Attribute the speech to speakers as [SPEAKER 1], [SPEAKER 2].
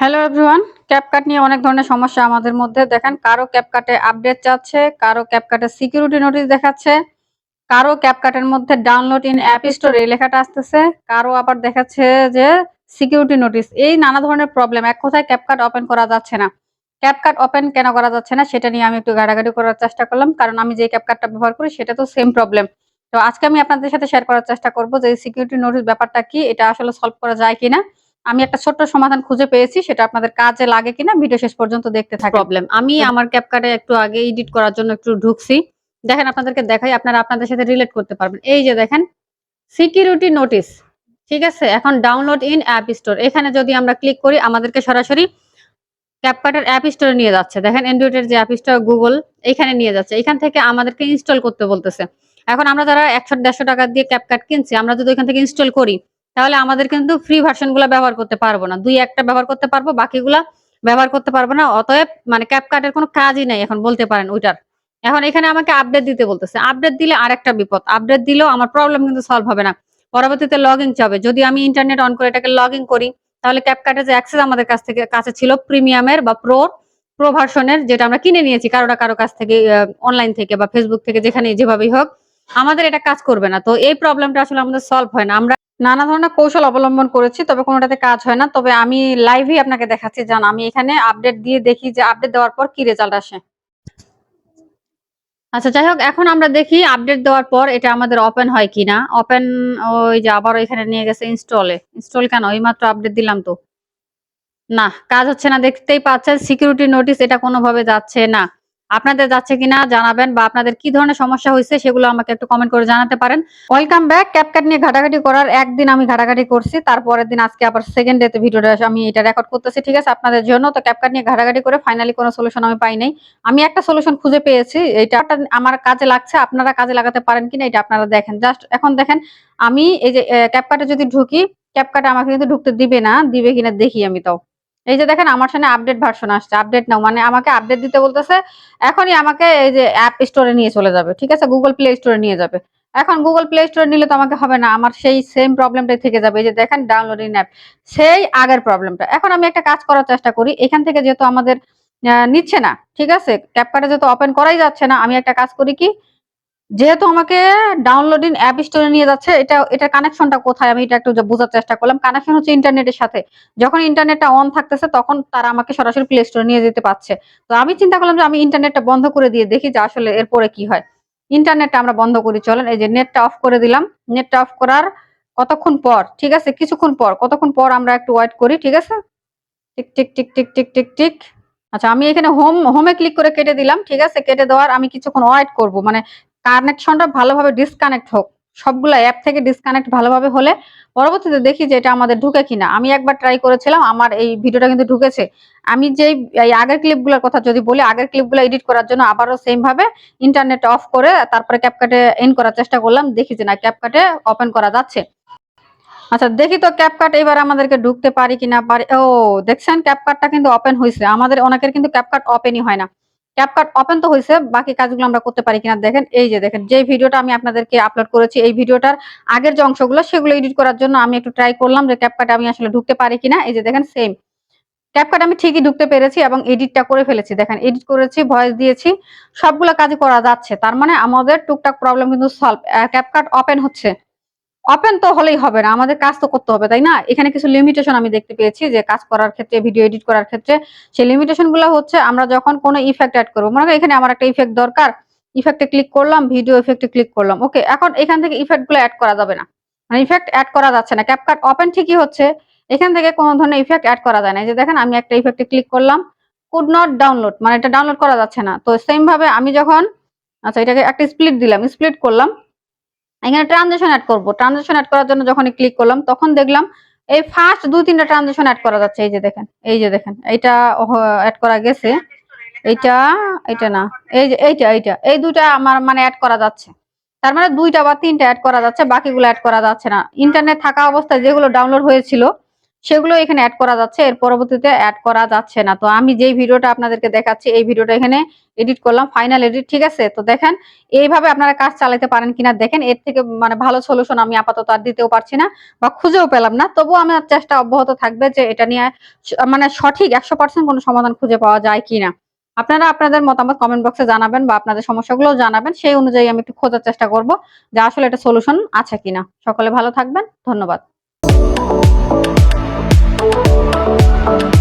[SPEAKER 1] Hello everyone CapCut নিয়ে অনেক ধরনের সমস্যা আমাদের মধ্যে। দেখেন, কারও ক্যাপকাটে আপডেট চাচ্ছে, কারও ক্যাপকাটে সিকিউরিটি নোটিশ দেখাচ্ছে, কারও ক্যাপকাটের মধ্যে ডাউনলোড ইন অ্যাপ স্টোর লেখাটা আসতেছে, কারও আবার দেখাচ্ছে যে সিকিউরিটি নোটিশ এই নানা ধরনের প্রবলেম এক কথায় ক্যাপকাট ওপেন করা যাচ্ছে না। ক্যাপকাট ওপেন কেন করা যাচ্ছে না, সেটা নিয়ে আমি একটু ঘাটাঘাটি করার চেষ্টা করলাম, কারণ আমি যে ক্যাপকাটটা ব্যবহার করি, সেটা তো সেম প্রবলেম তো আজকে আমি আপনাদের সাথে শেয়ার করার চেষ্টা করব যে সিকিউরিটি নোটিশ ব্যাপারটা কি, এটা আসলে সলভ করা যায় কিনা। আমি একটা ছোট্ট সমাধান খুঁজে পেয়েছি সেটা আপনাদের কাজে লাগে কিনা ভিডিও শেষ পর্যন্ত দেখতে থাকি প্রবলেম আমি আমার ক্যাপকাটে একটু আগে এডিট করার জন্য একটু ঢুকছি। দেখেন আপনাদেরকে দেখাই আপনারা আপনাদের সাথে রিলেট করতে পারবেন। এই যে দেখেন সিকিউরিটি নোটিশ ঠিক আছে? এখন ডাউনলোড ইন অ্যাপ স্টোর এখানে যদি আমরা ক্লিক করি আমাদেরকে সরাসরি ক্যাপকাটের অ্যাপ স্টোরে নিয়ে যাচ্ছে। দেখেন অ্যান্ড্রয়েডের যে অ্যাপ স্টোর গুগল এখানে নিয়ে যাচ্ছে। এখান থেকে আমাদেরকে ইনস্টল করতে বলতেছে। এখন আমরা যারা একশো দেড়শো টাকা দিয়ে ক্যাপকাট কিনছি আমরা যদি এখান থেকে ইনস্টল করি তাহলে আমাদের কিন্তু ফ্রি ভার্সনগুলা ব্যবহার করতে পারব না। দুই একটা ব্যবহার করতে পারব, বাকিগুলা ব্যবহার করতে পারব না। অতএব মানে ক্যাপকাটের কোনো কাজই নাই এখন বলতে পারেন ওইটার। এখন এখানে আমাকে আপডেট দিতে বলতেছে। আপডেট দিলে আরেকটা বিপদ। আপডেট দিলেও আমার প্রবলেম কিন্তু সলভ হবে না। পরবর্তীতে লগ ইন চাবে। যদি আমি ইন্টারনেট অন করে এটাকে লগ ইন করি, তাহলে ক্যাপকাটের যে অ্যাক্সেস আমাদের কাছ থেকে কাছে ছিল প্রিমিয়ামের বা প্রো প্রো ভার্সনের যেটা আমরা কিনে নিয়েছি কারোটা কারও কাছ থেকে অনলাইন থেকে বা ফেসবুক থেকে যেখানে যেভাবেই হোক, আমাদের এটা কাজ করবে না। তো এই প্রবলেমটা আসলে আমাদের সলভ হয় না। আমরা নানা ধরনের কৌশল অবলম্বন করেছি, তবে কোনোটাতে কাজ হয় না। তবে আমি লাইভই আপনাকে দেখাচ্ছি। জান, আমি এখানে আপডেট দিয়ে দেখি যে আপডেট দেওয়ার পর কি রেজাল্ট আসে। আচ্ছা যাই হোক, এখন আমরা দেখি আপডেট দেওয়ার পর এটা আমাদের ওপেন হয় কিনা ওপেন ওই যে আবার এখানে নিয়ে গেছে ইনস্টলে ইনস্টল কেন? এই মাত্র আপডেট দিলাম তো। না, কাজ হচ্ছে না। দেখতেই পাচ্ছেন সিকিউরিটি নোটিশ এটা কোনোভাবে যাচ্ছে না। আপনাদের যাচ্ছে কিনা জানাবেন বা আপনাদের কি ধরনের সমস্যা হয়েছে সেগুলো আমাকে একটু কমেন্ট করে জানাতে পারেন। ওয়েলকাম ব্যাক ক্যাপকাট নিয়ে ঘাটাঘাটি করার একদিন আমি ঘাটাঘাটি করছি, তারপরের দিন আজকে আবার সেকেন্ড ডেতে ভিডিওটা আমি এটা রেকর্ড করতেছি, ঠিক আছে? আপনাদের জন্য তো ক্যাপকাট নিয়ে ঘাটাঘাটি করে ফাইনালি কোনো সলিউশন আমি পাই নাই। আমি একটা সলিউশন খুঁজে পেয়েছি, এটা আমার কাজে লাগছে, আপনারা কাজে লাগাতে পারেন কিনা এটা আপনারা দেখেন। জাস্ট এখন দেখেন, আমি এই যে ক্যাপকাটে যদি ঢুকি ক্যাপকাটে আমাকে কিন্তু ঢুকতে দিবে না, দিবে কিনা দেখি আমি তাও। এই যে দেখেন আমার সামনে আপডেট ভার্সন আসছে আপডেট নাও মানে আমাকে আপডেট দিতে বলতেছে, এখনই আমাকে এই যে অ্যাপ স্টোরে নিয়ে চলে যাবে, ঠিক আছে? গুগল প্লে স্টোরে নিয়ে যাবে। এখন গুগল প্লে স্টোরে নিলে তো আমাকে হবে না, আমার সেই সেম প্রবলেমটাই থেকে যাবে, এই যে দেখেন ডাউনলোডিং অ্যাপ সেই আগের প্রবলেমটা এখন আমি একটা কাজ করার চেষ্টা করি, এখান থেকে যেহেতু আমাদের নিচ্ছে না, ঠিক আছে? ক্যাপকাটে যেহেতু ওপেন করাই যাচ্ছে না, আমি একটা কাজ করি কি যেহেতু আমাকে ডাউনলোডিং অ্যাপ স্টোরে নিয়ে যাচ্ছে, এটা এটা কানেকশনটা কোথায়? আমি এটা একটু বোঝার চেষ্টা করলাম। কানেকশন হচ্ছে ইন্টারনেটের সাথে। যখন ইন্টারনেটটা অন থাকতেছে, তখন তারা আমাকে সরাসরি প্লে স্টোরে নিয়ে যেতে পারছে। তো আমি চিন্তা করলাম যে আমি ইন্টারনেটটা বন্ধ করে দিয়ে দেখি যে আসলে এরপরে কি হয়। ইন্টারনেটটা আমরা বন্ধ করি, চলেন। এই যে নেটটা অফ করে দিলাম। নেটটা অফ করার কতক্ষণ পর? ঠিক আছে, কিছুক্ষণ পর। কতক্ষণ পর আমরা একটু ওয়েট করি, ঠিক আছে? Tick tick tick tick tick tick tick. আচ্ছা আমি এখানে হোম হোমে ক্লিক করে কেটে দিলাম, ঠিক আছে? কেটে দেওয়ার আমি কিছুক্ষণ ওয়েট করব। মানে কানেকশনটা ভালোভাবে ডিসকানেক্ট হোক। সবগুলো অ্যাপ থেকে ডিসকানেক্ট ভালোভাবে হলে পরবর্তীতে দেখি যে এটা আমাদের ঢুকে কিনা। আমি একবার ট্রাই করেছিলাম, আমার এই ভিডিওটা কিন্তু ঢুকেছে। আমি যে আগের ক্লিপগুলোর কথা যদি বলি, আগের ক্লিপগুলো এডিট করার জন্য আবারও ভাবে ইন্টারনেট অফ করে তারপরে ক্যাপকাটে এন করার চেষ্টা করলাম। দেখি যে না ক্যাপকাটে ওপেন করা যাচ্ছে। আচ্ছা দেখি তো ক্যাপকাট এবার আমাদেরকে ঢুকতে পারি কিনা, পারি ও, দেখছেন ক্যাপকাটটা কিন্তু ওপেন হয়েছে আমাদের, অনেকের কিন্তু ক্যাপকাট ওপেনই হয় না। ক্যাপকাট ওপেন তো হয়েছে বাকি কাজগুলো আমরা করতে পারি কিনা দেখেন, এই যে দেখেন যে ভিডিওটা আমি আপনাদেরকে আপলোড করেছি, এই ভিডিওটার আগের যে অংশগুলো, সেগুলো এডিট করার জন্য আমি একটু ট্রাই করলাম যে ক্যাপকাটে আমি আসলে ঢুকতে পারি কিনা। এই যে দেখেন সেম ক্যাপকাট আমি ঠিকই ঢুকতে পেরেছি এবং এডিটটা করে ফেলেছি। দেখেন এডিট করেছি ভয়েস দিয়েছি, সবগুলো কাজ করা যাচ্ছে। তার মানে আমাদের টুকটাক প্রবলেম কিন্তু সলভ ক্যাপকাট ওপেন হচ্ছে। ওপেন তো হলেই হবে না, আমাদের কাজ তো করতে হবে, তাই না? এখানে কিছু লিমিটেশন আমি দেখতে পেয়েছি যে কাজ করার ক্ষেত্রে ভিডিও এডিট করার ক্ষেত্রে, সেই লিমিটেশনগুলো হচ্ছে আমরা যখন কোনো ইফেক্ট অ্যাড করব, মনে এখানে আমার একটা ইফেক্ট দরকার ইফেক্টে ক্লিক করলাম ভিডিও ইফেক্টে ক্লিক করলাম ওকে এখন এখান থেকে ইফেক্টগুলো অ্যাড করা যাবে না মানে ইফেক্ট অ্যাড করা যাচ্ছে না ক্যাপকাট ওপেন ঠিকই হচ্ছে, এখান থেকে কোনো ধরনের ইফেক্ট অ্যাড করা যায় না যে দেখেন আমি একটা ইফেক্টে ক্লিক করলাম কুড নট ডাউনলোড মানে এটা ডাউনলোড করা যাচ্ছে না, তো সেম ভাবে আমি যখন আচ্ছা এটাকে একটা স্প্লিট দিলাম স্প্লিট করলাম এখানে ট্রানজেকশন অ্যাড করব। ট্রানজেকশন অ্যাড করার জন্য যখন ক্লিক করলাম, তখন দেখলাম এই ফার্স্ট দুই, তিনটা ট্রানজেকশন অ্যাড করা যাচ্ছে। এই যে দেখেন, এই যে দেখেন এটা অ্যাড করা গেছে। এটা এটা না, এই যে এইটা এইটা, এই দুইটা আমার মানে অ্যাড করা যাচ্ছে। তার মানে দুইটা বা তিনটা অ্যাড করা যাচ্ছে, বাকিগুলো অ্যাড করা যাচ্ছে না। ইন্টারনেট থাকা অবস্থায় যেগুলো ডাউনলোড হয়েছিল সেগুলো এখানে অ্যাড করা যাচ্ছে, এর পরবর্তীতে অ্যাড করা যাচ্ছে না। তো আমি যেই ভিডিওটা আপনাদেরকে দেখাচ্ছি, এই ভিডিওটা এখানে এডিট করলাম ফাইনাল এডিট ঠিক আছে? তো দেখেন, এইভাবে আপনারা কাজ চালাতে পারেন কিনা দেখেন, এর থেকে মানে ভালো সলিউশন আমি আপাতত আর দিতেও পারছি না বা খুঁজেও পেলাম না। তবুও আমার চেষ্টা অব্যাহত থাকবে যে এটা নিয়ে মানে সঠিক একশো পার্সেন্ট কোনো সমাধান খুঁজে পাওয়া যায় কিনা। আপনারা আপনাদের মতামত কমেন্ট বক্সে জানাবেন বা আপনাদের সমস্যাগুলো জানাবেন, সেই অনুযায়ী আমি একটু খোঁজার চেষ্টা করব যে আসলে এটা সলিউশন আছে কিনা। সকলে ভালো থাকবেন, ধন্যবাদ। Thank you.